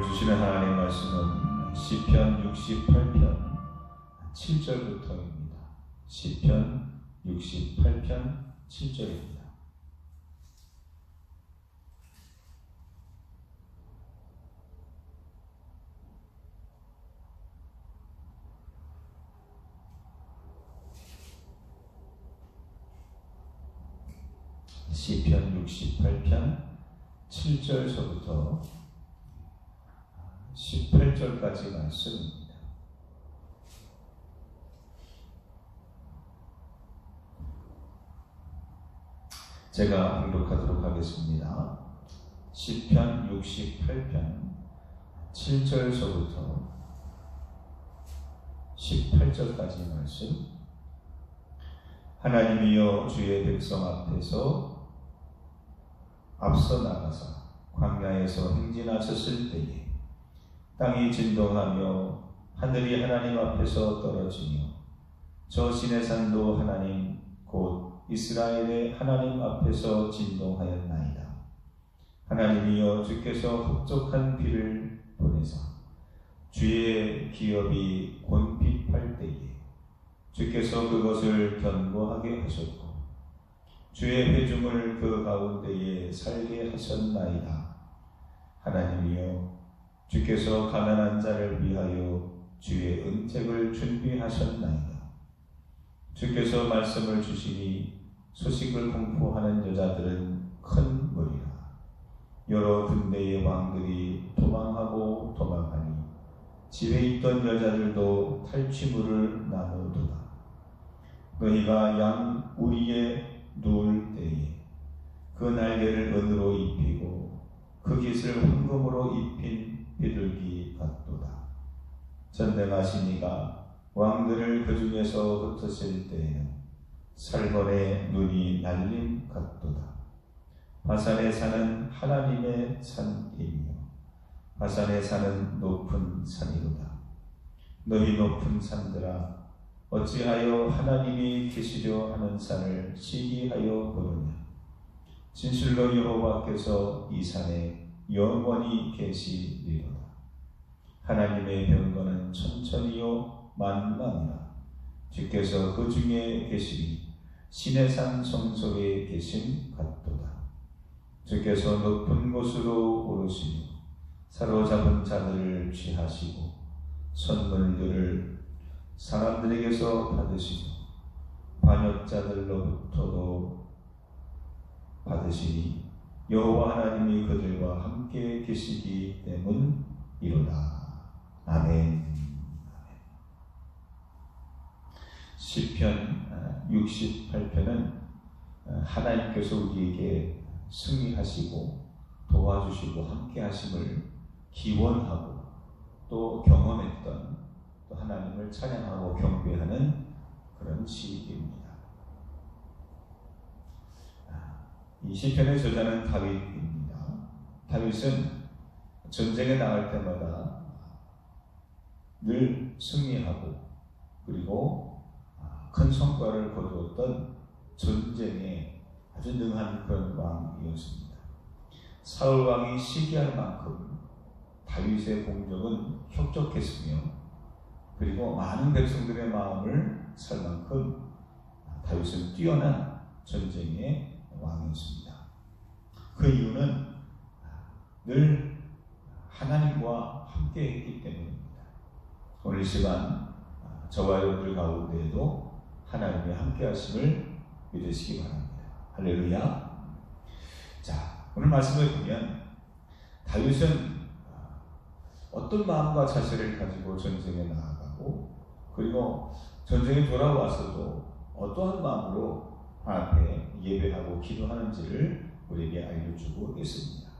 오늘 주시는 하나님 말씀은 시편 68편 7절부터입니다. 시편 68편 7절입니다. 시편 68편 7절서부터 18절까지 말씀입니다. 제가 공독하도록 하겠습니다. 시편 68편 7절서부터 18절까지 말씀 하나님이여 주의 백성 앞에서 앞서 나가서 광야에서 행진하셨을 때에 땅이 진동하며 하늘이 하나님 앞에서 떨어지며 저 시내산도 하나님 곧 이스라엘의 하나님 앞에서 진동하였나이다. 하나님이여 주께서 흡족한 비를 보내사 주의 기업이 곤핍할 때에 주께서 그것을 견고하게 하셨고 주의 회중을 그 가운데에 살게 하셨나이다. 하나님이여 주께서 가난한 자를 위하여 주의 은택을 준비하셨나이다. 주께서 말씀을 주시니 소식을 공포하는 여자들은 큰 무리라. 여러 군대의 왕들이 도망하고 도망하니 집에 있던 여자들도 탈취물을 나누도다. 너희가 양 우리에 누울 때에 그 날개를 은으로 입히고 그 깃을 황금으로 입힌 비둘기 같도다. 전능하시니가 왕들을 그 중에서 흩으실 때에는 살벌의 눈이 날림 같도다. 바산에 사는 하나님의 산이며 바산에 사는 높은 산이로다. 너희 높은 산들아 어찌하여 하나님이 계시려 하는 산을 시기하여 보느냐 진실로 여호와께서 이 산에 영원히 계시리로다. 하나님의 병거는 천천히요 만만이라 주께서 그 중에 계시니 신의 산 성소에 계신 같도다. 주께서 높은 곳으로 오르시며 사로잡은 자들을 취하시고 선물들을 사람들에게서 받으시고 반역자들로부터도 받으시니 여호와 하나님이 그들과 함께 계시기 때문이로다. 아멘. 시편 68편은 하나님께서 우리에게 승리하시고 도와주시고 함께 하심을 기원하고 또 경험했던 또 하나님을 찬양하고 경배하는 그런 시입니다. 이 시편의 저자는 다윗입니다. 다윗은 전쟁에 나갈 때마다 늘 승리하고 그리고 큰 성과를 거두었던 전쟁에 아주 능한 그런 왕이었습니다. 사울 왕이 시기할 만큼 다윗의 공격은 혁적했으며 그리고 많은 백성들의 마음을 살 만큼 다윗은 뛰어난 전쟁의 왕이었습니다. 그 이유는 늘 하나님과 함께 했기 때문입니다. 오늘 시간 저와 여러분들 가운데에도 하나님의 함께 하심을 믿으시기 바랍니다. 할렐루야. 자, 오늘 말씀을 보면 다윗은 어떤 마음과 자세를 가지고 전쟁에 나아가고 그리고 전쟁에 돌아와서도 어떠한 마음으로 하나님께 예배하고 기도하는지를 우리에게 알려주고 있습니다.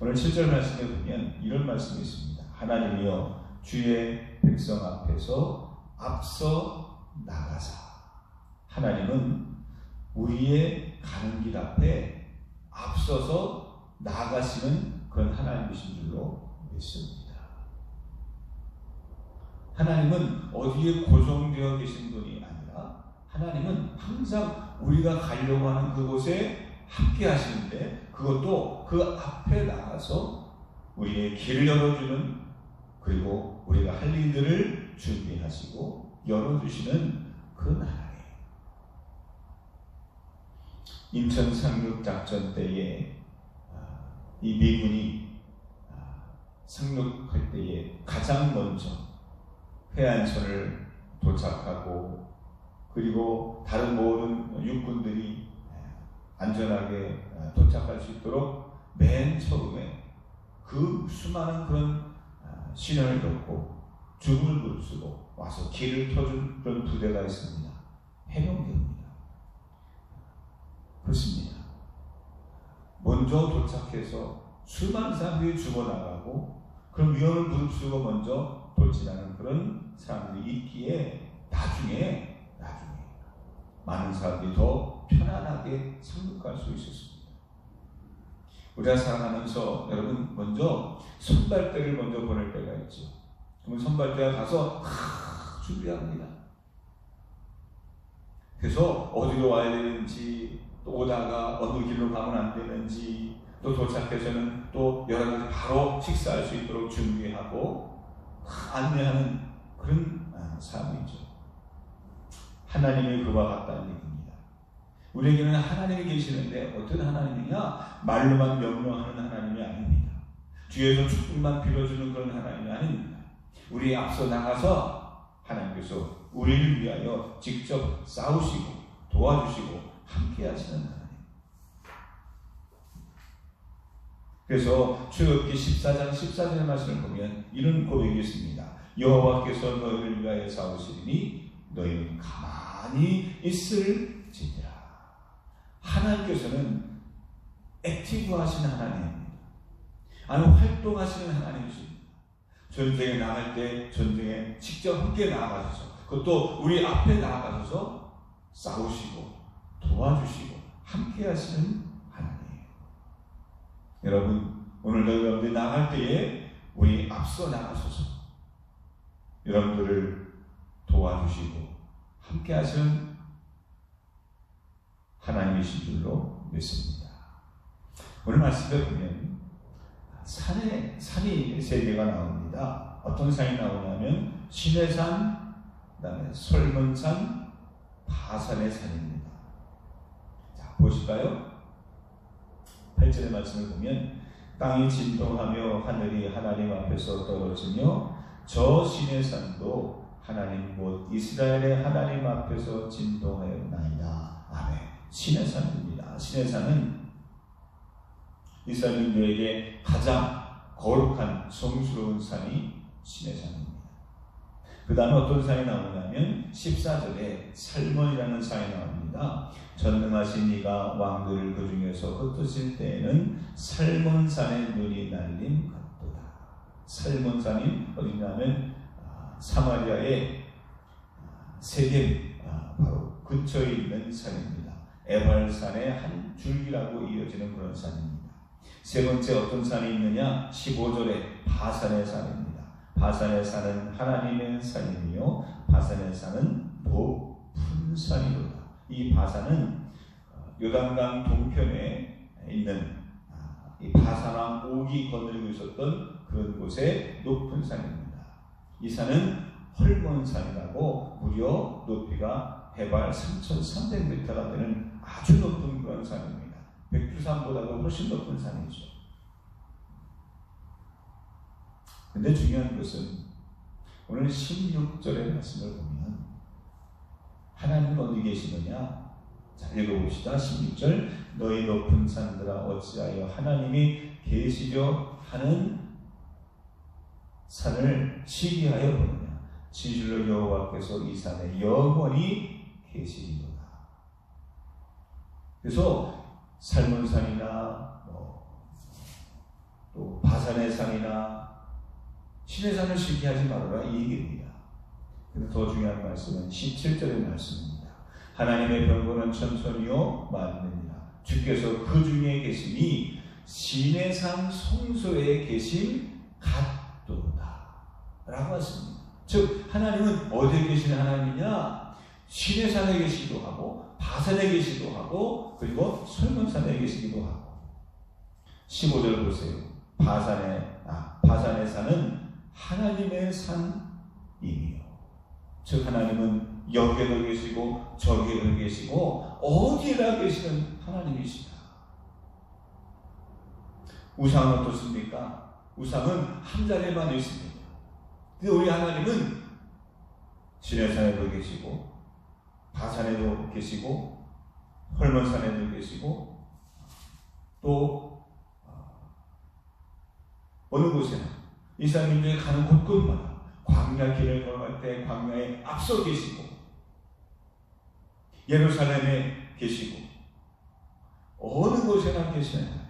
오늘 7절 말씀에 보면 이런 말씀이 있습니다. 하나님이여 주의 백성 앞에서 앞서 나가사 하나님은 우리의 가는 길 앞에 앞서서 나가시는 그런 하나님이신 줄로 믿습니다. 하나님은 어디에 고정되어 계신 분이 아니라 하나님은 항상 우리가 가려고 하는 그곳에 함께 하시는데 그것도 그 앞에 나가서 우리의 길을 열어주는 그리고 우리가 할 일들을 준비하시고 열어주시는 그 나라예요. 인천 상륙 작전 때에 아, 이 미군이 아, 상륙할 때에 가장 먼저 해안선을 도착하고 그리고 다른 모든 육군들이 안전하게 도착할 수 있도록 맨 처음에 그 수많은 그런 신현을 겪고 죽음을 부르고 와서 길을 터준 그런 부대가 있습니다. 해병대입니다. 그렇습니다. 먼저 도착해서 수많은 사람들이 죽어나가고 그런 위험을 무릅쓰고 먼저 돌진하는 그런 사람들이 있기에 나중에 나중에 많은 사람들이 더 편안하게 상륙할 수 있었습니다. 우리가 살아가면서 여러분 먼저 선발대를 먼저 보낼 때가 있죠. 그러면 선발대가 가서 하, 준비합니다. 그래서 어디로 와야 되는지 또 오다가 어느 길로 가면 안 되는지 또 도착해서는 또 여러 가지 바로 식사할 수 있도록 준비하고 안내하는 그런 아, 삶이죠. 하나님이 그와 같다는 얘기입니다. 우리에게는 하나님이 계시는데 어떤 하나님이냐? 말로만 명령하는 하나님이 아닙니다. 뒤에서 축복만 빌어주는 그런 하나님이 아닙니다. 우리 앞서 나가서 하나님께서 우리를 위하여 직접 싸우시고 도와주시고 함께 하시는 하나님. 그래서 출애굽기 14장 14절의 말씀을 보면 이런 고백이 있습니다. 여호와께서 너희를 위하여 싸우시니 너희는 가만히 있을지니라. 하나님께서는 액티브하신 하나님입니다. 아니 활동하시는 하나님이십니다. 전쟁에 나갈 때 전쟁에 직접 함께 나아가셔서 그것도 우리 앞에 나아가셔서 싸우시고 도와주시고 함께 하시는 하나님. 여러분 오늘 여러분들이 나갈 때에 우리 앞서 나가셔서 여러분들을 도와주시고 함께 하시는 하나님이신 줄로 믿습니다. 오늘 말씀에 보면 산에 산이 세 개가 나옵니다. 어떤 산이 나오냐면 신해산, 그 다음에 설문산, 바산의 산입니다. 자 보실까요? 8절의 말씀을 보면 땅이 진동하며 하늘이 하나님 앞에서 떨어지며 저 신해산도 하나님 곧 이스라엘의 하나님 앞에서 진동하였나이다. 아멘. 신해산입니다. 신해산은 이스라엘인들에게 가장 거룩한 성스러운 산이 신해산입니다. 그 다음에 어떤 산이 나오냐면 14절에 살몬이라는 산이 나옵니다. 전능하신 이가 왕들을 그 중에서 흩으실 때에는 살몬산의 눈이 날린 것도다. 살몬산이 어디냐면 사마리아의 세겜 바로 근처에 있는 산입니다. 에발산의 한 줄기라고 이어지는 그런 산입니다. 세 번째 어떤 산이 있느냐? 15절에 바산의 산입니다. 바산의 산은 하나님의 산이며 바산의 산은 높은 산이로다. 이 바산은 요단강 동편에 있는 이 바산왕 옥이 거느리고 있었던 그런 곳의 높은 산입니다. 이 산은 헐몬산이라고 무려 높이가 해발 3,300m가 되는 아주 높은 그런 산입니다. 백두산보다도 훨씬 높은 산이죠. 근데 중요한 것은 오늘 16절의 말씀을 보면 하나님 어디 계시느냐? 자, 읽어봅시다. 16절 너희 높은 산들아 어찌하여 하나님이 계시려 하는 산을 시기하여 보느냐? 진실로 여호와께서 이 산에 영원히 계시리로다. 그래서 삶은 산이나 뭐 또 바산의 산이나 신의 산을 시기하지 말아라 이 얘기입니다. 더 중요한 말씀은 17절의 말씀입니다. 하나님의 병거는 천천히요 많느니라. 주께서 그 중에 계시니 신의 산 성소에 계신 같 도다. 라고 하습니다. 즉 하나님은 어디에 계신 하나님이냐? 신의 산에 계시기도 하고 바산에 계시기도 하고 그리고 설문산에 계시기도 하고 15절 보세요. 바산에 아 바산의 산은 하나님의 산이며 즉 하나님은 여기에도 계시고 저기에도 계시고 어디에나 계시는 하나님이시다. 우상은 어떻습니까? 우상은 한 자리에만 있습니다. 근데 우리 하나님은 신의 산에도 계시고 바산에도 계시고 헐몬산에도 계시고 또 어, 어느 곳에나 이스라엘 민족이 가는 곳곳마다 광야 길을 걸어갈 때 광야에 앞서 계시고 예루살렘에 계시고 어느 곳에나 계시는 하나님.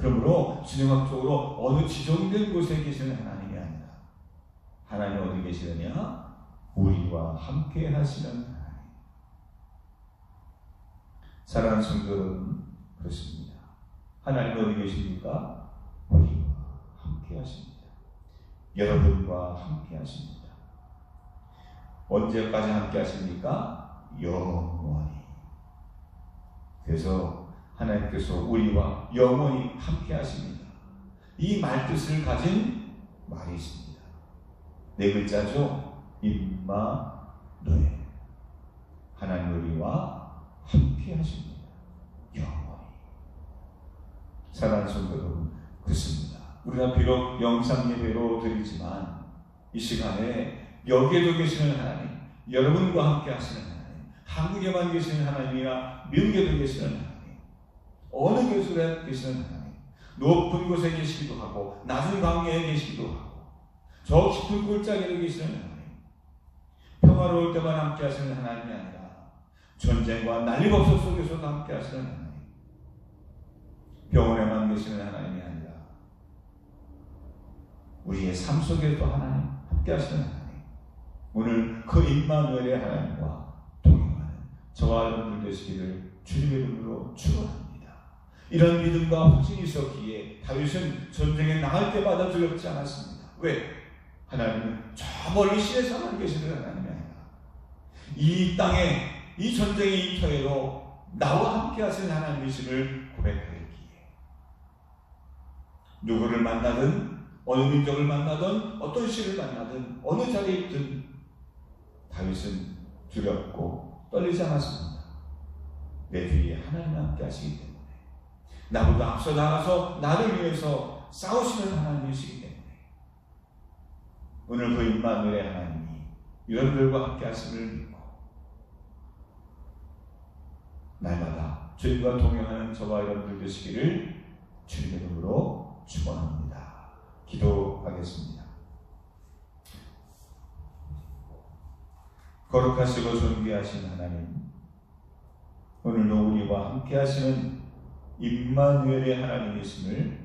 그러므로 진영학적으로 어느 지정된 곳에 계시는 하나님이 아니라 하나님 어디 계시느냐? 우리와 함께 하시는 하나님. 사랑하는 성도 여러분, 그렇습니다. 하나님 어디 계십니까? 우리와 함께 하십니다. 여러분과 함께 하십니다. 언제까지 함께 하십니까? 영원히. 그래서 하나님께서 우리와 영원히 함께 하십니다. 이 말뜻을 가진 말이 있습니다. 네 글자죠. 임마노에 하나님 우리와 함께 하십니다. 영원히. 사랑하는 성도 여러분, 그렇습니다. 우리가 비록 영상 예배로 드리지만 이 시간에 여기에도 계시는 하나님, 여러분과 함께 하시는 하나님, 한국에만 계시는 하나님이나 미국에도 계시는 하나님, 어느 교수에 계시는 하나님, 높은 곳에 계시기도 하고 낮은 광야에 계시기도 하고 저 깊은 골짜기에 계시는 하나님, 평화로울 때만 함께 하시는 하나님이 아니라 전쟁과 난리법석 속에서도 함께 하시는 하나님, 병원에만 계시는 하나님이 아니라 우리의 삶 속에도 하나님 함께 하시는 하나님. 오늘 그 임마누엘의 하나님과 동행하는 저와 여러분들 되시기를 주님의 이름으로 축원합니다. 이런 믿음과 확신이 있었기에 다윗은 전쟁에 나갈 때마다 두렵지 않았습니다. 왜? 하나님은 저 멀리 시에서만 계시는 하나님이 아니라 이 땅에 이 전쟁의 이터에도 나와 함께 하시는 하나님이심을 고백하였기에 누구를 만나든 어느 민족을 만나든 어떤 시를 만나든 어느 자리에 있든 다윗은 두렵고 떨리지 않았습니다. 내 뒤에 하나님 함께 하시기 때문에 나보다 앞서 나가서 나를 위해서 싸우시는 하나님이시기 때문에 오늘 그 임마누엘의 하나님이 여러분들과 함께 하심을 믿고 날마다 주님과 동행하는 저와 여러분들 되시기를 주님의 이름으로 축원합니다. 기도하겠습니다. 거룩하시고 존귀하신 하나님, 오늘도 우리와 함께 하시는 임마누엘의 하나님이심을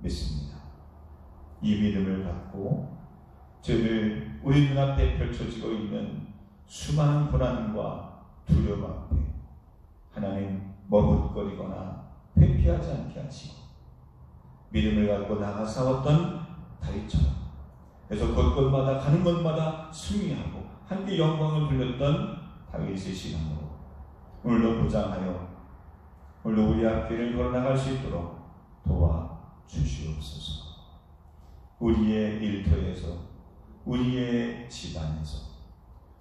믿습니다. 이 믿음을 갖고 저들 우리 눈앞에 펼쳐지고 있는 수많은 고난과 두려움 앞에 하나님 머뭇거리거나 회피하지 않게 하시고 믿음을 갖고 나가 싸웠던 다윗처럼 그래서 곳곳마다 가는 곳마다 승리하고 함께 영광을 불렸던 다윗의 시간으로 오늘도 보장하여 오늘도 우리 앞길을 걸어나갈 수 있도록 도와 주시옵소서. 우리의 일터에서 우리의 집안에서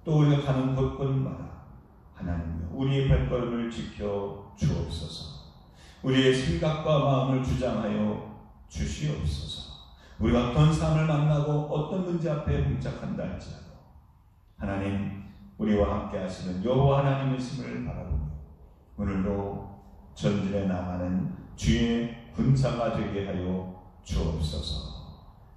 또 우리가 가는 곳곳마다 하나님 우리의 발걸음을 지켜 주옵소서. 우리의 생각과 마음을 주장하여 주시옵소서. 우리가 어떤 삶을 만나고 어떤 문제 앞에 봉착한다 할지라도 하나님 우리와 함께 하시는 여호와 하나님의 심을 바라보며 오늘도 전진해 나가는 주의 군사가 되게 하여 주옵소서.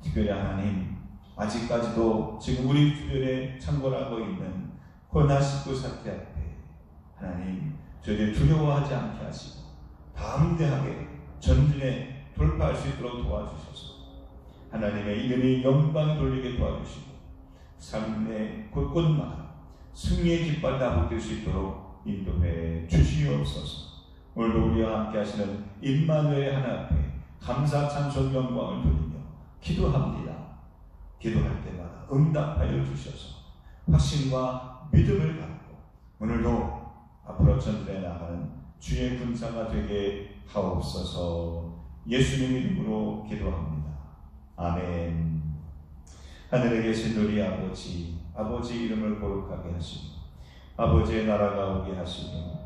특별히 하나님 아직까지도 지금 우리 주변에 창궐하고 있는 코로나19 사태 앞에 하나님 저희들 두려워하지 않게 하시고 담대하게 전진에 돌파할 수 있도록 도와주셔서 하나님의 이름이 영광 돌리게 도와주시고 삶의 곳곳마다 승리의 깃발 나붙을 수 있도록 인도해 주시옵소서. 오늘도 우리와 함께 하시는 임마누엘 하나 앞에 감사 찬송 영광을 돌리며 기도합니다. 기도할 때마다 응답하여 주셔서 확신과 믿음을 갖고 오늘도 앞으로 전진해 나가는 주의 군사가 되게 하옵소서 예수님 이름으로 기도합니다. 아멘. 하늘에 계신 우리 아버지, 아버지 이름을 거룩하게 하시고, 아버지의 나라가 오게 하시고,